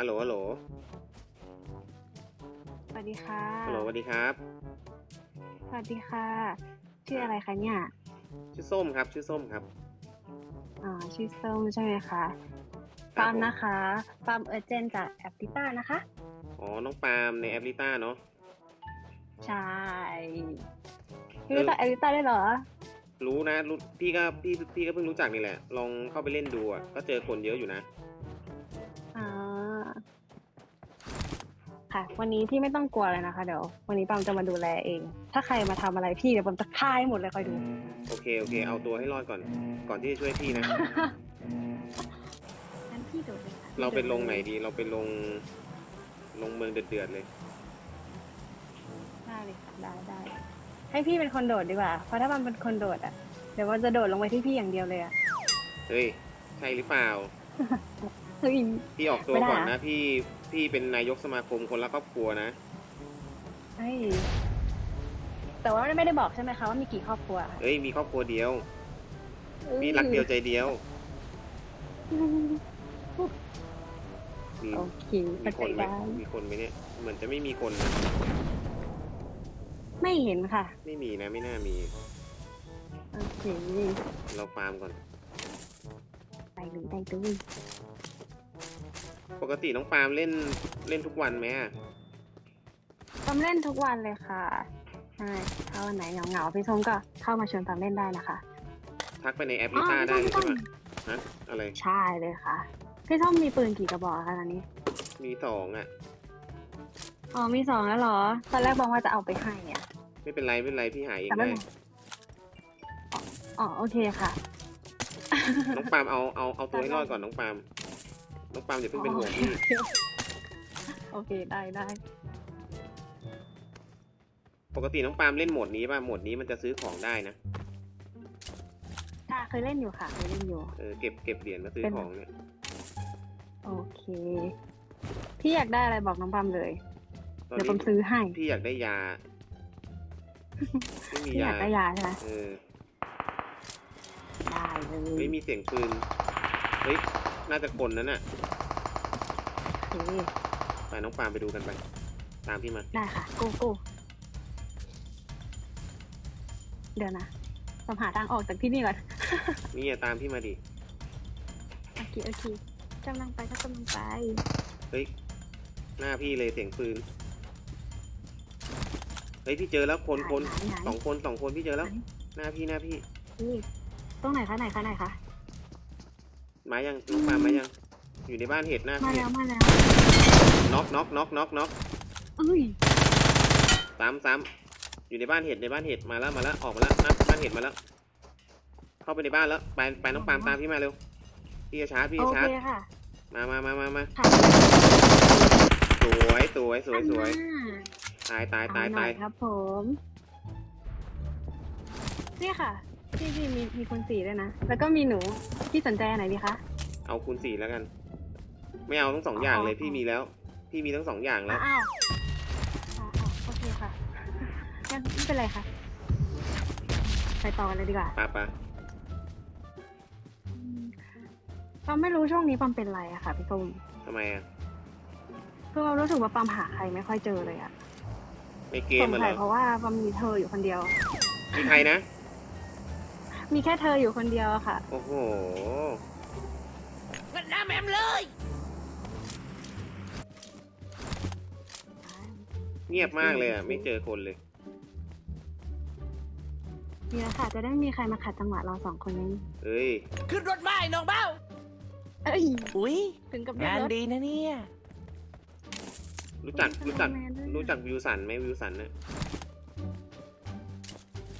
ฮัลโหลฮัลโหลสวัสดีค่ะฮัลโหลสวัสดีครับ สวัสดีค่ะ ชื่ออะไรคะเนี่ย ชื่อส้มครับ ชื่อส้มครับ อ๋อ ชื่อส้มใช่ไหมคะครัฟาบร์มผมนะคะฟาร์มเออร์เจนจากแอปติต้านะคะ อ๋อ น้องปาล์มในแอปลิต้าเนาะ ใช่พี่รู้จักแอปติต้าได้เหรอ รู้นะรู้พี่ก็พี่พี่ก็เพิ่งรู้จักนี่แหละ ลองเข้าไปเล่นดูอะ ก็เจอคนเยอะอยู่นะ ค่ะ วันนี้พี่ไม่ต้องกลัวเลยนะคะเดี๋ยววันนี้ปามจะมาดูแลเอง ถ้าใครมาทำอะไรพี่เดี๋ยวปามจะฆ่าให้หมดเลยคอยดู โอเคโอเค เอาตัวให้รอดก่อน ก่อนที่จะช่วยพี่นะ งั้นพี่โดดเลยค่ะเราไปลงไหนดี เราไปลง ลงเมืองเดือดๆเลย ได้เลยค่ะได้ได้ให้พี่เป็นคนโดดดีกว่า เพราะถ้าปามเป็นคนโดดอะเดี๋ยวมันจะโดดลงไปที่พี่อย่างเดียวเลยอะเฮ้ย ใช่หรือเปล่า เฮ้ย พี่ออกตัวไม่ได้ก่อนอะนะพี่พี่เป็นนายกสมาคมคนละครอบครัวนะเฮ้ย แต่ว่าไม่ได้บอกใช่ไหมคะว่ามีกี่ครอบครัวเอ้ยมีครอบครัวเดียว มีรักเดียวใจเดียวมีโอเคมีเข้าคใจนไหมได้มีคนไหมเนี่ยเหมือนจะไม่มีคนนะไม่เห็นค่ะ ไม่มีนะไม่น่ามี โอเค เราฟาร์มก่อน ไปเลยได้ดู ปกติน้องปาล์มเล่นเล่นทุกวันไหมอะตามเล่นทุกวันเลยค่ะใช่ถ้าวันไหนเหงาๆพี่ส้มก็เข้ามาชวนตามเล่นได้นะคะทักไปในแอปลิต้าได้เลยใช่ไหมฮะอะไรใช่เลยค่ะ พี่ส้มมีปืนกี่กระบอกคะตอนนี้ มีสองอะอ๋อมีสองแล้วเหรอ ตอนแรกบอกว่าจะเอาไปให้อะไม่เป็นไรไม่เป็นไรพี่หาเองแต่ไม่ได้เป็นอ๋อโอเคค่ะ น้องปาล์มเอาเอาเอาตัวให้รอดก่อนน้องปาล์ม น้องปาล์มอย่าเพิ่งเป็นห่วงพี่โอเคได้ได้ปกติน้องปาล์มเล่นโหมดนี้ป่ะโหมดนี้มันจะซื้อของได้นะค่ะเคยเล่นอยู่ค่ะเคยเล่นอยู่ เออเก็บเก็บเหรียญมาซื้อเป็นของเนี่ยโอเค พี่อยากได้อะไรบอกน้องปั๊มเลยตอนเดี๋ยวนี้ปั๊มซื้อให้พี่อยากได้ยาไม่มีพี่อยาายกได้ยาใช่ไหมเออได้เลเฮ้ยยมีเสียงปืน เฮ้ย น่าจะคนนั้นน่ะโอเคไปน้องปาล์มไปดูกันไป ตามพี่มา ได้ค่ะโก้โก้เดี๋ยวนะต้องหาทางออกจากที่นี่ก่อน นี่อะตามพี่มาดิ โอเคโอเคกำลังไปก็กำลังไปเฮ้ย หน้าพี่เลยเสียงปืน เฮ้ยพี่เจอแล้วคนคนไหนไหนสองคนสองคนพี่เจอแล้วไหนหน้าพี่หน้าพี่ นี่ตรงไหนคะไหนคะไหนคะ มายังน้องปาล์มมายัง อยู่ในบ้านเห็ดหน้ามาพี่แล้วมาแล้วน็อกน็อกน็อกน็อกน็อกเอ้ยซ้ำซ้ำอยู่ในบ้านเห็ดในบ้านเห็ดมาแล้วมาแล้วออกมาแล้วหน้าบ้านเห็ดมาแล้ว เข้าไปในบ้านแล้วไปไปน้องปาล์มตามพี่มาเร็วพี่จะชาร์จพี่โอจะชาร์เคจค่ะมามามามามาค่ะสวยสวยสวยสวยอันน่ะตายตายตายเอหน่ตายครับผมนี่ค่ะพี่พี่มีมีคนสี่ด้วยนะ แล้วก็มีหนู พี่สนใจอันไหนดีคะเอาคูณสี่แล้วกัน ไม่เอาทั้งสองอย่างเลยอ๋อพี่มีแล้ว พี่มีทั้งสองอย่างแล้วอ้าวอ้าวอ้าวโอเคค่ะงั้นไม่เป็นไรค่ะ ไปต่อกันเลยดีกว่าปะปะอืมปามไม่รู้ช่วงนี้ปามเป็นไรอะค่ะพี่ส้มทำไมอะคือเรารู้สึกว่าปามหาใครไม่ค่อยเจอเลยอะในเกสมงมันเหรสัยอเพราะว่าปามมีเธออยู่คนเดียว มีใครนะ มีแค่เธออยู่คนเดียวอะค่ะ โอ้โหงั้นน้ำแอมเลย เงียบมากเลยอะ ไม่เจอคนเลยนี่แหละค่ะ จะได้ไม่มีใครมาขัดจังหวะเราสองคนนี้เอ้ย ขึ้นรถไม้น้องเบ้า เอ้ย อุ้ยถึงกับเรียงากนรถ ดีนะเนี่ย รู้จักเป็นรู้จักแมนด้วยนะรู้จักวิวสันไหมวิวสันน่ะ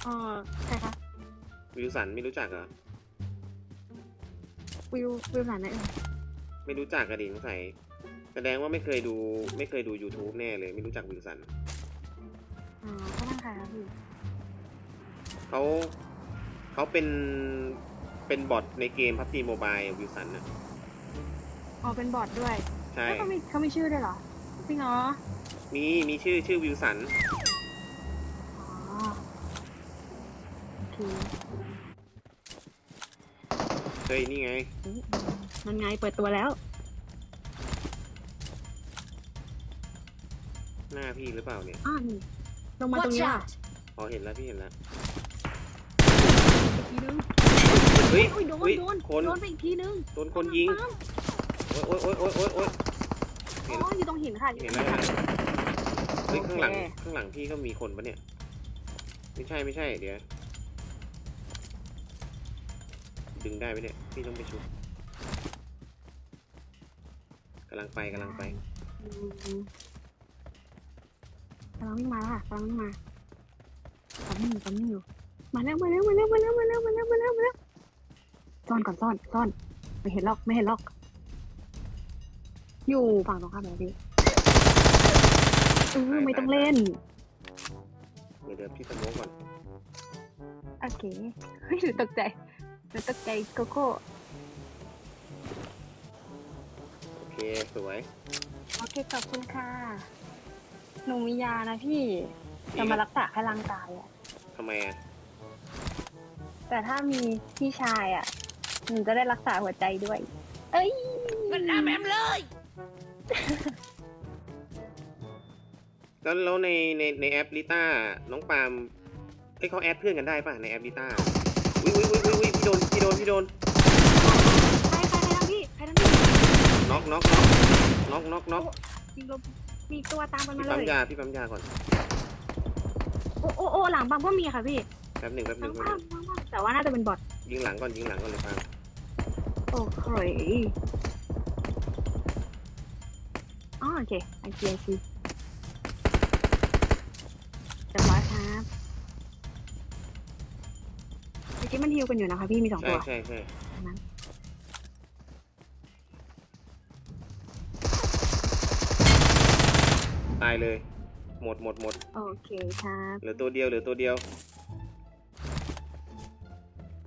อ๋อใครคะ วิวสันไม่รู้จักเหรอ วิววิวไหนนะเอ่ยไม่รู้จักกระดิ่งใส่ยแสดงว่าไม่เคยดูไม่เคยดู YouTube แน่เลย ไม่รู้จักวิวสันอ๋อเขาเป็นใครคะพี่เขาเขาเป็นเป็นบอทในเกมพับจีโมบายวิวสันน่ะอ๋อเป็นบอทด้วยใช่ แล้วเขามีเขามีชื่อด้วยเหรอจริงเหรอมีมีชื่อชื่อวิวสัน อ๋อโอเค เฮ้ยนี่ไงอุ๊ยมันไงเปิดตัวแล้ว หน้าพี่หรือเปล่าเนี่ยอ่านี่ลงมาตรง Watch นี้อะ out! อ๋อเห็นแล้วพี่เห็นแล้ว อีกทีนึงเฮ้ยโอ้ยโดนเฮ้ยโดนคน โดนไปอีกทีนึงโดนคนยิง ปั๊มโอ๊ยโอ๊ยโอ๊ยโอ๊ยโอ๊ยโอ๊ยอ๋ออยู่ตรงหินค่ะอยู่เห็ตนรงแล้วหินเฮ้ยโอเคข้างหลังข้างหลังพี่ก็มีคนปะเนี่ย ไม่ใช่ไม่ใช่เดี๋ยว ดึงได้ไหมเนี่ย พี่ต้องไปชุบกำลังไปกำลังไปอืมกำลังวิ่งมาแล้วค่ะกำลังวิ่งมาปั๊มอยู่ปั๊มอยู่มาแล้วมาแล้วมาแล้วมาแล้วมาแล้วมาแล้วมาแล้วมาแล้วซ่อนก่อนซ่อนซ่อนไม่เห็นหรอกไม่เห็นหรอก อยู่ฝั่งตรงข้ามแบบนี้เออไม่ต้องเล่นเดี๋ยวเดี๋ยวพี่สโมกก่อนโอเคเฮ้ยหนูตกใจ หนูตกใจโกโก้โอเคสวยโอเคขอบคุณค่ะหนูมียานะพี่จะมารักษาแค่ร่างกายอะทำไมอะแต่ถ้ามีพี่ชายอะหนูจะได้รักษาหัวใจด้วย เอ้ยมันดำแอมเลย แล้วแล้วในในในแอปลิต้าน้องปาล์มเอ้ยเขาแอดเพื่อนกันได้ป่ะในแอปลิต้าอุ้ยอุ้ยอุ้ยอุ้ยพี่โดนพี่โดนพี่โดนใครใครใครทั้งพี่ใครทั้งพี่น็อกน็อกน็อกน็อกน็อกน็อกมีลมมีตัวตามกันพี่มาปั๊มเลยยาพี่ปั๊มยาก่อนโอ้โอ้โอ้หลังบังก็มีค่ะพี่แป๊บหนึ่งแป๊บหหลันึ่งงแป๊บหบันึ่งงบังบังแต่ว่าน่าจะเป็นบอทยิงหลังก่อนยิงหลังก่อนเลยปาล์มโอ้โหยอ๋อโอเคไอซีไอซี อกี้มันฮิวกันอยู่นะคะพี่มีสองใช่ตัวใช่ใช่นั้นตายเลย หมดหมดหมดโอเคครับเหลือตัวเดียวเหลือตัวเดียว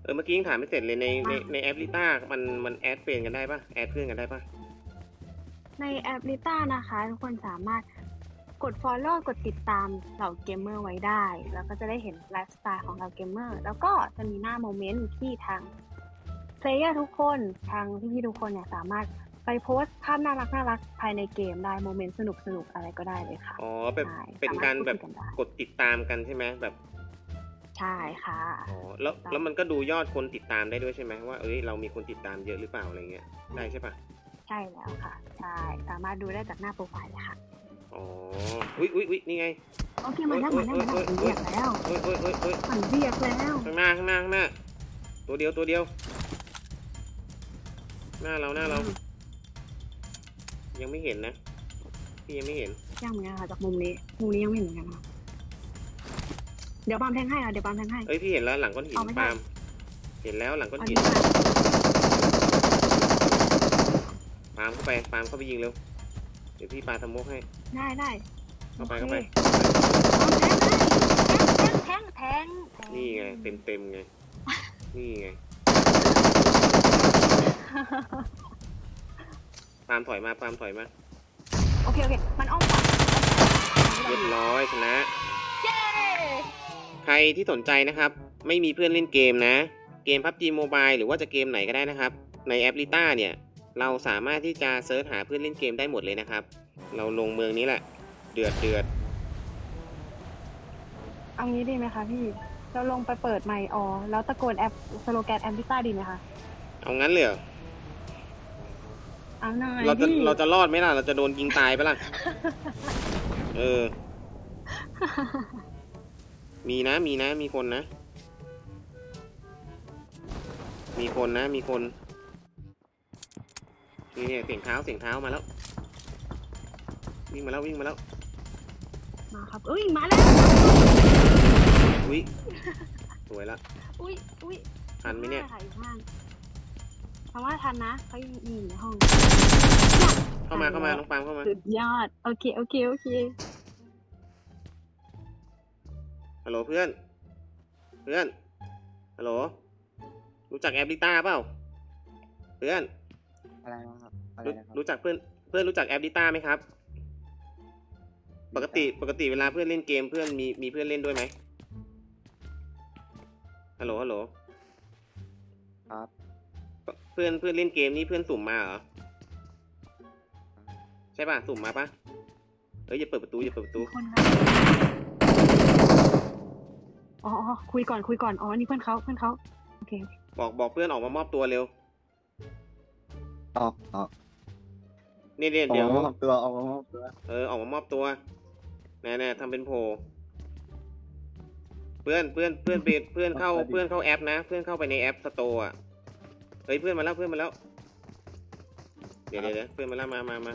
เออเมื่อกี้ยังถามไม่เสร็จเลยในในในแอปลิต้ามันมันแอดเฟรนกันได้ปะแอดเพื่อนกันได้ปะในแอปลิต้านะคะ ทุกคนสามารถ กด Follow กดติดตามเหล่าเกมเมอร์ไว้ได้ แล้วก็จะได้เห็นไลฟ์สไตล์ของเราเกมเมอร์แล้วก็จะมีหน้าโมเมนต์ที่ทางเพลเยอร์ทุกคนทางพี่ๆทุกคนเนี่ยสามารถไปโพสต์ภาพน่ารักน่ารักภายในเกมได้โมเมนต์สนุกสนุกๆอะไรก็ได้เลยค่ะอ๋อแบบใช่เป็นสมถการพูดแบบคุยกันได้กดติดตามกันใช่ไหมแบบ ใช่ค่ะอ๋อแล้วแล้วมันก็ดูยอดคนติดตามได้ด้วยใช่ไหมว่าเอ้ยเรามีคนติดตามเยอะหรือเปล่าอะไรเงี้ยได้ใช่ปะใช่แล้วค่ะใช่สามารถดูได้จากหน้าโปรไฟล์เลยค่ะ อ๋อ อุ้ยอุ้ยอุ้ยนี่ไง โอเคมาแล้วมาแล้วมาแล้วมันเรียกแล้วเอ้ยเอ้ยเอ้ยเอ้ยมันเรียกแล้วข้างหน้าข้างหน้าข้างหน้า ตัวเดียวตัวเดียว หน้าเราหน้าเรา ยังไม่เห็นนะ พี่ยังไม่เห็น ย่างเหมือนกันค่ะจากมุมนี้มุมนี้ยังไม่เห็นเหมือนกันค่ะเดี๋ยวปาล์มแทงให้ค่ะเดี๋ยวปาล์มแทงให้ เอ้ยพี่เห็นแล้วหลังก้อนหินเอาไม่ได้ ปาล์มเห็นแล้วหลังก้อนเอาหิดีน ค่ะปาล์มเข้าไปปาล์มเข้าไปยิงเร็ว เดี๋ยวพี่ปาทำมกให้ ได้ได้เข้าไปเข้าไป เอาแทงแทงแทงแทงแทงนี่ไงเต็มเต็มๆไง นี่ไงปาล์มถอยมาปาล์มถอยมา โอเคโอเคมันอ้อมขวาเรียบร้อยชนะ เย้ใครที่สนใจนะครับ ไม่มีเพื่อนเล่นเกมนะ เกม PUBG Mobile หรือว่าจะเกมไหนก็ได้นะครับ ในแอปลิต้าเนี่ย เราสามารถที่จะเซิร์ชหาเพื่อนเล่นเกมได้หมดเลยนะครับ เราลงเมืองนี้แหละ เดือดเดือดเอางี้ดีไหมคะพี่ เราลงไปเปิดไมค์ออแล้วตะโกนแอปสโลแกนแอมพิต้าดีไหมคะ เอางั้นเลยเหรอเอาหน่อยเราจะพี่เราจะรอดไหมล่ะ เราจะโดนยิงตายไปะล่ะ เออ มีนะ มีนะ มีคนนะ มีคนนะ มีคน นี่เนี่ยเสียงเท้าเสียงเท้ามาแล้ว วิ่งมาแล้ววิ่งมาแล้วมาครับอุ้ยมาแล้ว อุ้ยสวยละ อุ้ยอุ้ยทันไหมเนี่ย ค่ะอยู่ข้างล่างเพราะว่าทันนะเขายังอยู่ในห้องเข้ามาเข้ามาน้องปาล์มเข้ามาสุดยอด โอเค โอเค โอเค ฮัลโหลเพื่อน เพื่อนฮัลโหลรู้จักแอปลิต้าเปล่าเพื่อนอะไรนะครับอะไรรู้นะครับรู้จักเพื่อนเพื่อนรู้จักแอปลิต้าไหมครับ ปกติปกติเวลาเพื่อนเล่นเกมเพื่อนมีมีเพื่อนเล่นด้วยไหมฮัลโหลฮัลโหลครับเพื่อนเพื่อนเล่นเกมนี่เพื่อนสุ่มมาเหรอใช่ป่ะสุ่มมาปะเออ้ยอย่าเปิดประตูอย่าเปิดประตูคนครับอ๋ออ๋อคุยก่อนคุยก่อนอ๋อนี่เพื่อนเขาเพื่อนเขาโอเคโอเคบอกบอกเพื่อนออกมามอบตัวเร็วออกออกนี่เนี่ยออกเดี๋ยวมามอบตัวออกมามอบตัว เออออกมามอบตัว แน่ๆทำเป็นโผล่เพื่อนเพื่อนเพื่อนเพื่อนเพื่อนเข้าเพื่อนเข้าแอปนะ เพื่อนเข้าไปในแอปสโตร์อะเฮ้ยเพื่อนมาแล้วเพื่อนมาแล้ว เดี๋ยวเดี๋ยวเดี๋ยวเพื่อนมาแล้วมามามา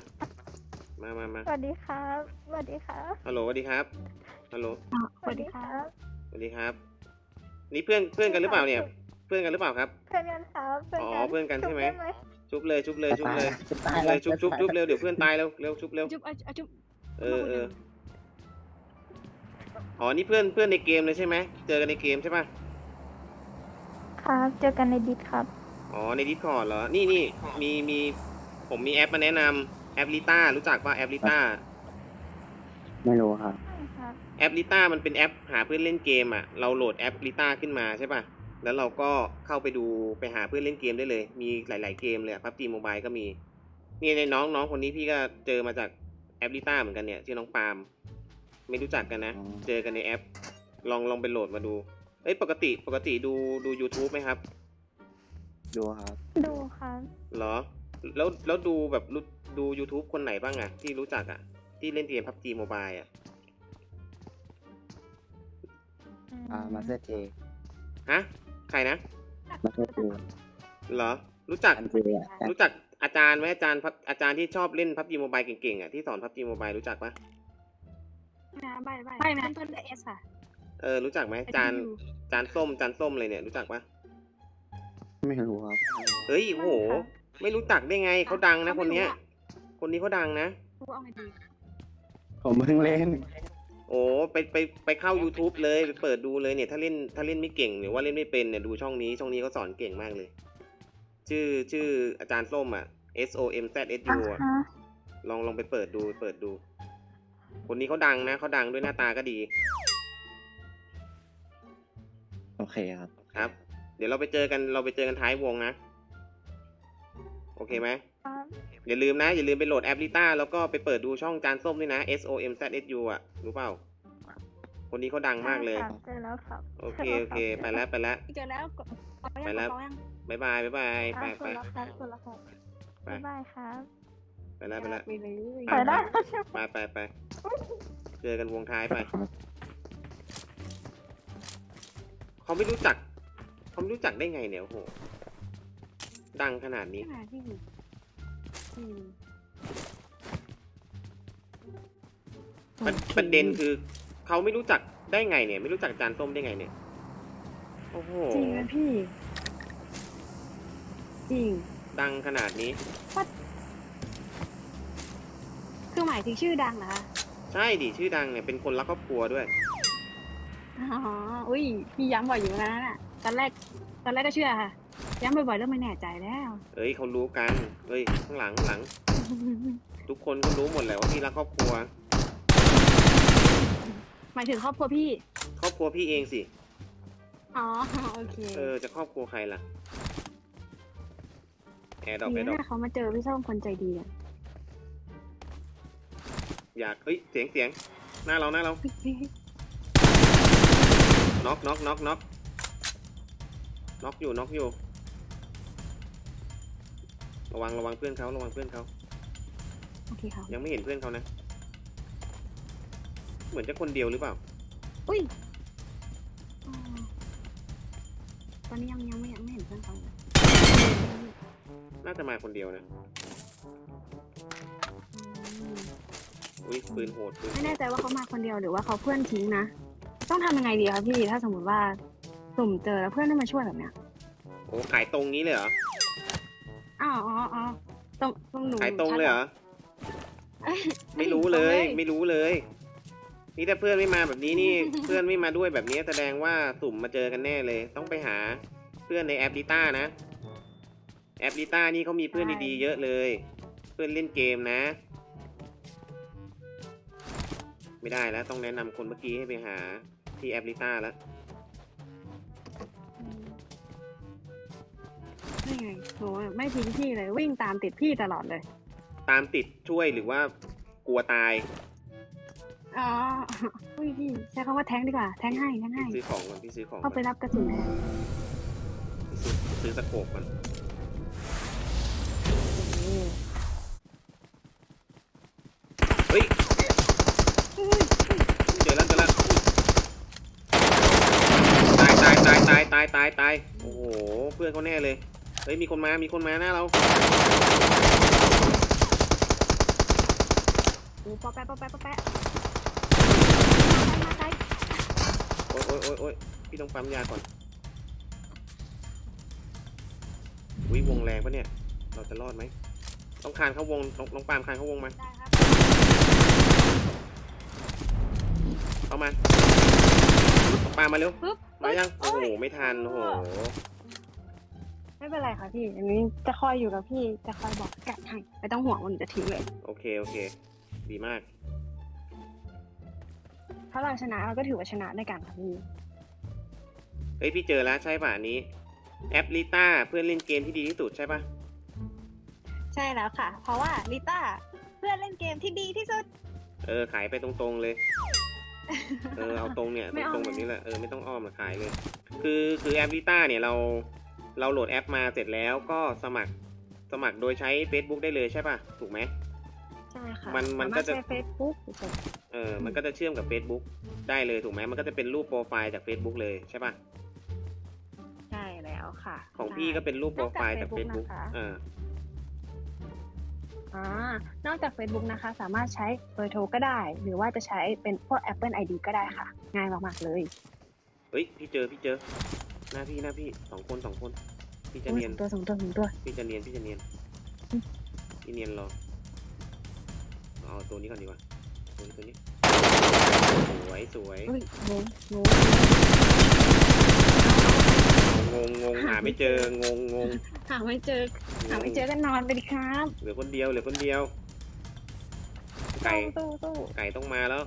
มามามาสวัสดีครับสวัสดีครับฮัลโหลสวัสดีครับฮัลโหลอะสวัสดีค่ะสวัสดีครับ นี่เพื่อนเพื่อนกันหรือเปล่าเนี่ย เพื่อนกันหรือเปล่าครับ เพื่อนกันครับเพื่อนอ๋กัอนเพื่อนกันใช่ไหมจุ๊บด้ชุบเลยชุบเลยชุบเลยจะตาชุยบเลยชุบชุบชุบเร็วเดี๋ยวเพื่อนตายเร็วเร็วชุบเร็วจุ๊บอะอะจุ๊บเออเออ อ๋อ นี่เพื่อนเพื่อนในเกมเลยใช่ไหม เจอกันในเกมใช่ป่ะ ครับ เจอกันในดิสครับ อ๋อ ในดิสคอร์ดเหรอ นี่นี่มีมีผมมีแอปมาแนะนำแอปลิต้ารู้จักป่ะแอปลิต้า ไม่รู้ครับ ครับ แอปลิต้ามันเป็นแอปหาเพื่อนเล่นเกมอะ เราโหลดแอปลิต้าขึ้นมาใช่ป่ะ แล้วเราก็เข้าไปดูไปหาเพื่อนเล่นเกมได้เลย มีหลาย ๆ เกมเลยพับจีโมบายก็มี นี่ในน้องน้องคนนี้พี่ก็เจอมาจากแอปลิต้าเหมือนกันเนี่ยชื่อน้องปาล์ม ไม่รู้จักกันนะอ๋อเจอกันในแอป ลองลองไปโหลดมาดู เอ้ยปกติปกติดูดู YouTube ไหมครับ ดูครับ ดูครับ เหรอ แล้วแล้วดูแบบรู้ดู YouTube คนไหนบ้างอะที่รู้จักอะที่เล่นเกมพับจีโมบายอะอ่ามาสเตอร์เจฮะ ใครนะ มาสเตอร์เจเหรอ รู้จัก อันเจอะรู้จักอาจารย์ไหมอาจารย์พับอาจารย์ที่ชอบเล่นพับจีโมบายเก่งๆอะที่สอนพับจีโมบายรู้จักปะ นะใบใบใบนะต้นด้วยเอสค่ะเออรู้จักไหมอาจารย์อาจารย์ส้มอาจารย์ส้มเลยเนี่ยรู้จักปะไม่รู้ครับเฮ้ยโอ้โหไม่รู้จักได้ไงเขาดังนะคนเนี้ย คนนี้เขาดังนะพูดเอาไงดีผมเพิ่งเล่น โอ้ไปไปไปเข้า YouTube เลยไปเปิดดูเลยเนี่ยถ้าเล่นถ้าเล่นไม่เก่งหรือว่าเล่นไม่เป็นเนี่ยดูช่องนี้ช่องนี้เขาสอนเก่งมากเลย ชื่อชื่ออาจารย์ส้มอะ S O M Z S U อะฮะลองลองไปเปิดดูเปิดดู คนนี้เขาดังนะเขาดังด้วยหน้าตาก็ดี โอเคครับ ครับ เดี๋ยวเราไปเจอกันเราไปเจอกันท้ายวงนะ โอเคไหมครับอย่าลืมนะ อย่าลืมไปโหลดแอปลิต้าแล้วก็ไปเปิดดูช่องจานส้มด้วยนะ S O M Z S U อะ รู้เปล่า คนนี้เขาดังมากเลย ครับเจอแล้วครับโอเคโอเค ไปแล้วไปแล้ว เจอแล้วกดเอายังไปแล้วเอายังบายบายบายบายคไปรับไปกดแล้วครับกดแล้วครับไป บ๊ายบายครับ ไปแล้วไปแล้วไปเลยไปแล้วไปไปไปเจอกันวงท้ายไป เขาไม่รู้จัก เขาไม่รู้จักได้ไงเนี่ยโอ้โห ดังขนาดนี้ขนาดที่อืมประประเด็นคือเขาไม่รู้จักได้ไงเนี่ย ไม่รู้จักจานส้มได้ไงเนี่ย โอ้โห จริงนะพี่ จริง ดังขนาดนี้คือ หมายถึงชื่อดังเหรอคะใช่ดิชื่อดังเนี่ยเป็นคนรักครอบครัวด้วย อ๋อ อุ้ยพี่ย้ำบ่อยอยู่นะน่ะตอนแรก ตอนแรกก็เชื่อค่ะ ย้ำบ่อยๆเริ่มไม่แน่ใจแล้ว เอ้ยเขารู้กันเอ้ยข้างหลังข้างหลัง ทุกคนก็รู้หมดแหละว่าพี่รักครอบครัว หมายถึงครอบครัวพี่ ครอบครัวพี่เองสิ อ๋อ โอเคเออจะครอบครัวใครล่ะแอร์ดอกดีแอร์ดอกนะเขามาเจอพี่ส้มคนใจดีอะ อยากเอ้ยเสียงเสียงหน้าเราหน้าเราน็อกน็อกน็อกน็อกน็อกอยู่น็อกอยู่ ระวังระวังเพื่อนเขาระวังเพื่อนเขาโอเคค่ะยังไม่เห็นเพื่อนเขานะ เหมือนจะคนเดียวหรือเปล่า อุ้ยอ๋อตอนนี้ยังยังไม่ยังไม่เห็นเพื่อนเขาเลยน่าจะมาคนเดียวนะ อืม อุ้ยปืนโหดปืนไม่แน่ใจว่าเขามาคนเดียวหรือว่าเขาเพื่อนทิ้งนะ ต้องทำยังไงดีคะพี่ ถ้าสมมติว่าสุ่มเจอแล้วเพื่อนไม่มาช่วยแบบเนี้ยโอ้ขายตรงนี้เลยเหรออ๋ออ๋ออ๋อตรงตรงหนูขายตรงเลยเหรออ้ยไม่รู้เลย ไม่รู้เลย นี่ถ้าเพื่อนไม่มาแบบนี้นี่ เพื่อนไม่มาด้วยแบบนี้แสดงว่าสุ่มมาเจอกันแน่เลย ต้องไปหาเพื่อนในแอปลิต้านะ แอปลิต้านี่เขามีเพื่อนดีๆเยอะเลย เพื่อนเล่นเกมนะ ไม่ได้แล้วต้องแนะนำคนเมื่อกี้ให้ไปหาที่แอปลิต้าแล้วอืมนี่ไงหนูไม่ทิ้งพี่เลยวิ่งตามติดพี่ตลอดเลย ตามติดช่วยหรือว่ากลัวตายอ๋ออุ้ยพี่ใช้คำว่าแทงดีกว่า แทงให้แทงให้พี่ซื้อของก่อนพี่ซื้อของก่เข้าอนไปรับกระสุนแทนพี่ซื้อซื้อสโคปก่อนโอ้โห เฮ้ยเจอแล้วเจอแล้วตายตาย ตายตายตายตายตายโอ้โหเพื่อนเขาแน่เลยเฮ้ยมีคนมามีคนมาหน้าเราโอ้ปอแปะปอแปะปอแปะมาไกลโอ๊ยโอ๊ยโอ๊ยโอ๊ยพี่ต้องปั๊มยาก่อนวิวงแรงปะเนี่ย เราจะรอดไหมต้องคานเข้าวงน้องน้องปาล์มคานเข้าวงมาได้ครับเข้ามาน้อง ปาล์มมาเร็วปึ๊บมายังเอ้โอ้ยโหไม่ทันโอ้โหไม่เป็นไรค่ะพี่ อันนี้จะคอยอยู่กับพี่ จะคอยบอกกัดให้ไม่ต้องห่วงว่าหนูจะทิ้งเลย โอเคโอเค ดีมาก ถ้าเราชนะเราก็ถือว่าชนะด้วยกันค่ะพี่ เฮ้ยพี่เจอแล้วใช่ป่ะอันนี้ แอปลิต้าเพื่อนเล่นเกมที่ดีที่สุดใช่ป่ะ ใช่แล้วค่ะ เพราะว่าลิต้าเพื่อนเล่นเกมที่ดีที่สุด เออขายไปตรงๆเลย เออเอาตรงเนี่ยไม่ตอ้อมรงๆแบบนี้แหละเออไม่ต้องอ้อมหรอกขายเลย คือคือแอปลิต้าเนี่ยเราเราโหลดแอปมาเสร็จแล้วก็สมัครสมัครโดยใช้ Facebook ได้เลยใช่ป่ะ ถูกไหมใช่ค่ะมันมันก็จะสาารถใช้เฟซบุ๊กหรือใช้เออมันก็จะเชื่อมกับ Facebook ได้เลยถูกไหมมันก็จะเป็นรูปโปรไฟล์จาก Facebook เลยใช่ป่ะใช่แล้วค่ะ ของพี่ก็เป็นรูปโปรไฟล์จากนอกจาก Facebook Facebook นะคะอ่า อ่านอกจาก Facebook นะคะ สามารถใช้เบอร์โทรก็ได้ หรือว่าจะใช้เป็นพวก Apple ID ก็ได้ค่ะ ง่ายมาก ๆ เลยเฮ้ยพี่เจอพี่เจอ หน้าพี่หน้าพี่สองคนสองคน พี่จะโอ้ยเนียสนองตัวสองตัวสองตัว พี่จะเนียนพี่จะเนียนอืม พี่เนียนรอเอาตัวนี้ก่อนดีกว่าตัวนี้ตัวนี้สวยสวย เฮ้ยงงงงเอา งงงงหาไม่เจองงงงหาไม่เจอ หาไม่เจอกันนอนไปดิครับเหลือคนเดียวเหลือคนเดียว ไก่ ตู้ตู้ไก่ต้องมาแล้ว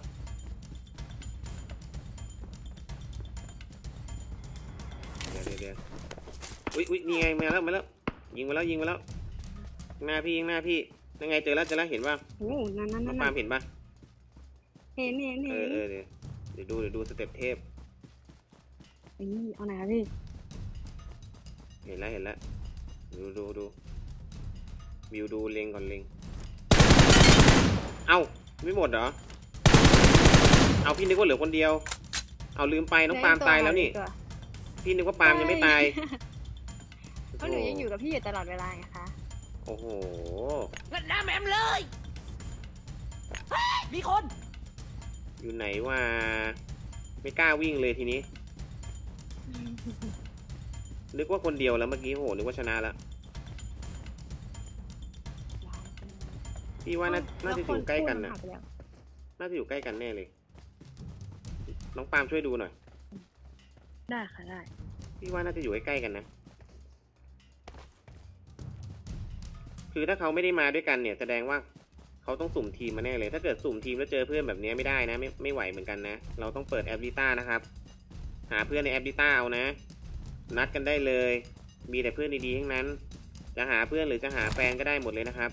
เดี๋ยวเดี๋ยวเดี๋ยวอุ้ยอุ้ยนี่ไงมาแล้วมาแล้ว ยิงมาแล้วยิงมาแล้วข้างหน้าพี่ข้างหน้าพี่ยังไงเจอแล้วเจอแล้วเห็นป่ะโอ้นั่นนั่นน้นั่องนปาล์มเห็นป่ะเห็นเห็นเอเห็อนเออเดี๋ยวเดี๋ยวดูเดี๋ยวดูสเต็ปเทพนี่เอาไหนครับพี่ เห็นแล้วเห็นแล้วดูดูดูวิวดูเล็งก่อนเล็งเอ้าไม่หมดเหรอ เอาพี่นึกว่าเหลือคนเดียว เอาลืมไปน้องปาล์มตายแล้วนี่ พี่นึกว่าปาล์มยังไม่ตายเพราะหนูยังอยู่กับพี่อยู่ตลอดเวลาไงคะ โอ้โหเงินน้ำแอมเลยเฮ้ยมีคน อยู่ไหนว่า ไม่กล้าวิ่งเลยทีนี้ นึกว่าคนเดียวแล้วเมื่อกี้โหนึกว่าชนะแล้วพี่ว่าน่าน่าจะอยู่ใกล้กันนะแล้วคพูดมัหายไปแล้วน่าจะอยู่ใกล้กันแน่เลย น้องปาล์มช่วยดูหน่อย ได้ค่ะได้ พี่ว่าน่าจะอยู่ใกล้ๆกันนะ คือถ้าเขาไม่ได้มาด้วยกันเนี่ย แสดงว่าเขาต้องสุ่มทีมมาแน่เลย ถ้าเกิดสุ่มทีมแล้วเจอเพื่อนแบบนี้ไม่ได้นะ ไม่ไม่ไหวเหมือนกันนะ เราต้องเปิดแอปดิต้านะครับ หาเพื่อนในแอปดิต้าเอานะ นัดกันได้เลย มีแต่เพื่อนดีๆทั้งนั้น จะหาเพื่อนหรือจะหาแฟนก็ได้หมดเลยนะครับ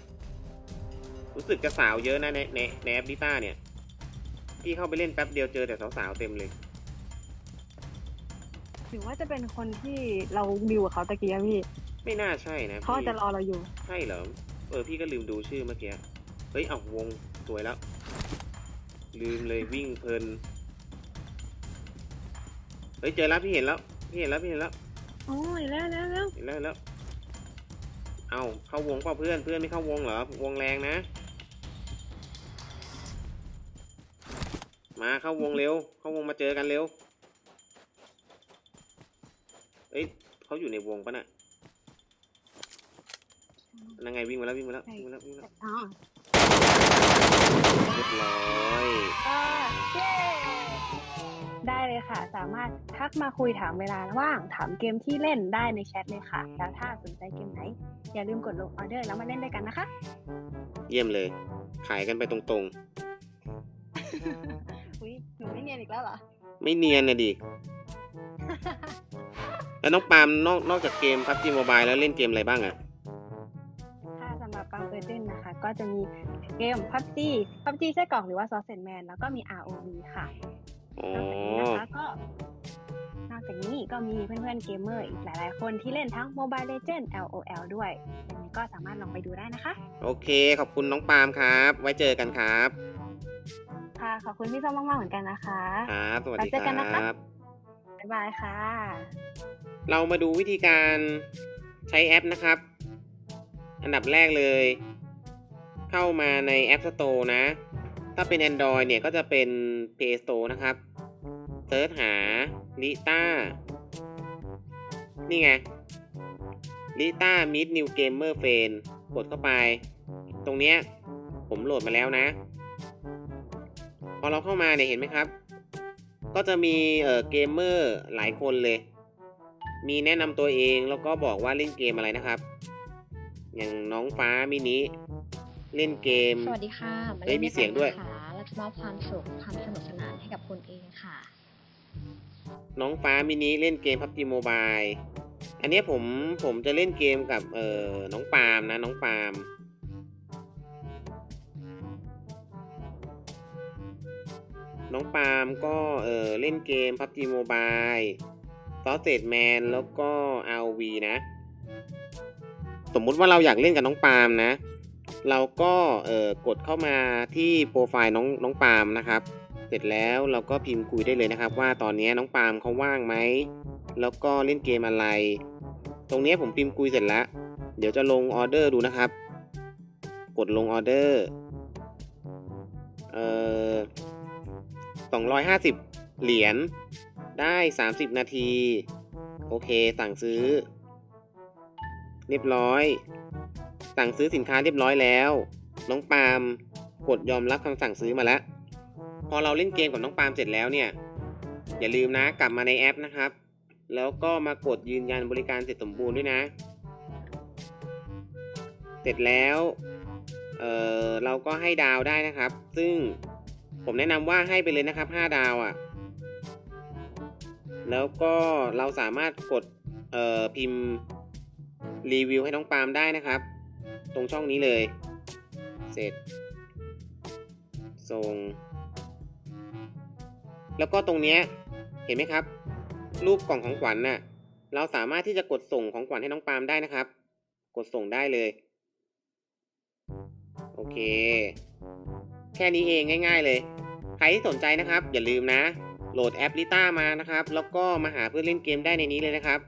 รู้สึกจะสาวเยอะนะในในในแอปดิต้าเนี่ยพี่เข้าไปเล่นแป๊บเดียวเจอแต่สาวๆเต็มเลยถือว่าจะเป็นคนที่เราดิวกับเขาตะกี้อะพี่ไม่น่าใช่นะเขาพี่จะรอเราอยู่ ใช่เหรอ เออพี่ก็ลืมดูชื่อเมื่อกี้ เฮ้ยเอาวงสวยแล้ว ลืมเลยวิ่งเพลิน เฮ้ยเจอแล้วพี่เห็นแล้ว พี่เห็นแล้วพี่เห็นแล้ว โอ้ยแล้วแล้วแล้วเห็นแล้วเห็นแล้วเอาเข้าวงเปล่าเพื่อนเพื่อนไม่เข้าวงเหรอวงแรงนะ มาเข้าวงเร็ว เข้าวงมาเจอกันเร็วเอ้ยเขาอยู่ในวงปะน่ะนั่งไงวิ่งมาแล้ววิ่งมาแล้ววิ่งมาแล้ววิ่งมาแล้วอ๋อเรียบร้อยอ่าเย้ ได้เลยค่ะ สามารถทักมาคุยถามเวลาว่าง ถามเกมที่เล่นได้ในแชทเลยค่ะ แล้วถ้าสนใจเกมไหน อย่าลืมกดลงออเดอร์แล้วมาเล่นด้วยกันนะคะ เยี่ยมเลย ขายกันไปตรงอุ้ยหนูไม่เนียนอีกแล้วเหรอ ๆ ไม่เนียนนะดิ แล้วน้องปาล์มนอกนอกจากเกมพับจีโมบายแล้วเล่นเกมอะไรบ้างอะค่ะสำหรับปังเปิดเล่นนะคะ ก็จะมีเกม PUBG PUBG ไส้กรอกหรือว่า Sausage Man แล้วก็มี ROV ค่ะ อ๋อนอกจากนี้นะคะก็ นอกจากนี้ก็มีเพื่อนๆเกมเมอร์อีกหลายๆ คนที่เล่นทั้ง Mobile Legend LOL ด้วยยังไงก็สามารถลองไปดูได้นะคะ โอเค ขอบคุณน้องปาล์มครับ ไว้เจอกันครับ ค่ะ ขอบคุณพี่ส้มมากๆเหมือนกันนะคะ ครับ สวัสดีแล้วเจอคกันนะรัคะบบ๊ายบายค่ะ เรามาดูวิธีการใช้แอปนะครับ อันดับแรกเลย เข้ามาใน App Store นะ ถ้าเป็น Android เนี่ยก็จะเป็น Play Store นะครับ เซิร์ชหา Lita นี่ไง Lita Meet New Gamer Friend กดเข้าไป ตรงเนี้ยผมโหลดมาแล้วนะ พอเราเข้ามาเนี่ยเห็นไหมครับ ก็จะมีเอ่อเกมเมอร์หลายคนเลย มีแนะนำตัวเองแล้วก็บอกว่าเล่นเกมอะไรนะครับ อย่างน้องฟ้ามินิเล่นเกม สวัสดีค่ะ มาเฮ้ยเล่นมีด้วยเสียงด้วยกันนะคะเราจะมอบความสุขความสนุกสนานให้กับคุณเองค่ะ น้องฟ้ามินิเล่นเกม PUBG Mobile อันนี้ผมผมจะเล่นเกมกับเอ่อน้องปาล์มนะน้องปาล์มน้องปาล์มก็เออเล่นเกม PUBG Mobile Sausage Man แล้วก็ RV นะ สมมุติว่าเราอยากเล่นกับน้องปาล์มนะ เราก็เออกดเข้ามาที่โปรไฟล์น้องน้องปาล์มนะครับ เสร็จแล้วเราก็พิมพ์คุยได้เลยนะครับ ว่าตอนนี้น้องปาล์มเขาว่างไหม แล้วก็เล่นเกมอะไร ตรงนี้ผมพิมพ์คุยเสร็จแล้ว เดี๋ยวจะลงออเดอร์ดูนะครับ กดลงออเดอร์ เอ่อสองร้อยห้าสิบเหรียญ ได้สามสิบนาที โอเค สั่งซื้อ เรียบร้อย สั่งซื้อสินค้าเรียบร้อยแล้ว น้องปาล์มกดยอมรับคำสั่งซื้อมาแล้ว พอเราเล่นเกมกับน้องปาล์มเสร็จแล้วเนี่ย อย่าลืมนะกลับมาในแอปนะครับ แล้วก็มากดยืนยันบริการเสร็จสมบูรณ์ด้วยนะ เสร็จแล้วเเราก็ให้ดาวได้นะครับ ซึ่งผมแนะนำว่าให้ไปเลยนะครับ 5 ดาวอะ่ะ แล้วก็เราสามารถกดพิมพ์รีวิวให้น้องปาล์มได้นะครับ ตรงช่องนี้เลย เสร็จส่ง แล้วก็ตรงเนี้ยเห็นไหมครับ รูปกล่องของขวัญน่ะเราสามารถที่จะกดส่งของขวัญให้น้องปาล์มได้นะครับ กดส่งได้เลย โอเค แค่นี้เองง่าย ๆ เลย ใครที่สนใจนะครับ อย่าลืมนะ โหลดแอปลิต้ามานะครับ แล้วก็มาหาเพื่อนเล่นเกมได้ในนี้เลยนะครับ